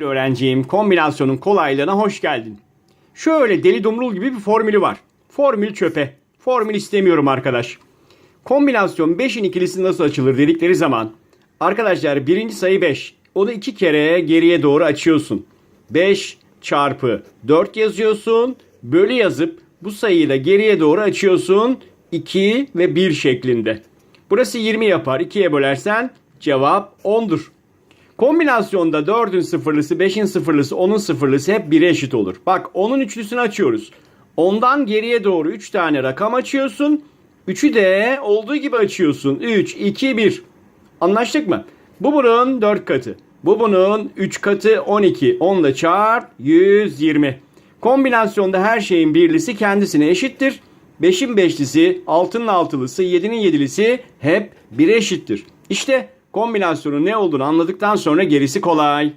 öğrenciyim. Kombinasyonun kolaylığına hoş geldin. Şöyle deli dumrul gibi bir formülü var. Formül çöpe. Formül istemiyorum arkadaş. Kombinasyon 5'in ikilisi nasıl açılır dedikleri zaman arkadaşlar birinci sayı 5. O da iki kere geriye doğru açıyorsun. 5 çarpı 4 yazıyorsun. Bölü yazıp bu sayıyı da geriye doğru açıyorsun. 2 ve 1 şeklinde. Burası 20 yapar. 2'ye bölersen cevap 10'dur. Kombinasyonda 4'ün sıfırlısı, 5'in sıfırlısı, 10'un sıfırlısı hep 1'e eşit olur. Bak 10'un üçlüsünü açıyoruz. Ondan geriye doğru 3 tane rakam açıyorsun. 3'ü de olduğu gibi açıyorsun. 3, 2, 1. Anlaştık mı? Bu bunun 4 katı. Bu bunun 3 katı 12. 10 ile çarp 120. Kombinasyonda her şeyin birlisi kendisine eşittir. 5'in beşlisi, 6'nın altılısı, 7'nin yedilisi hep 1'e eşittir. İşte kombinasyonun ne olduğunu anladıktan sonra gerisi kolay.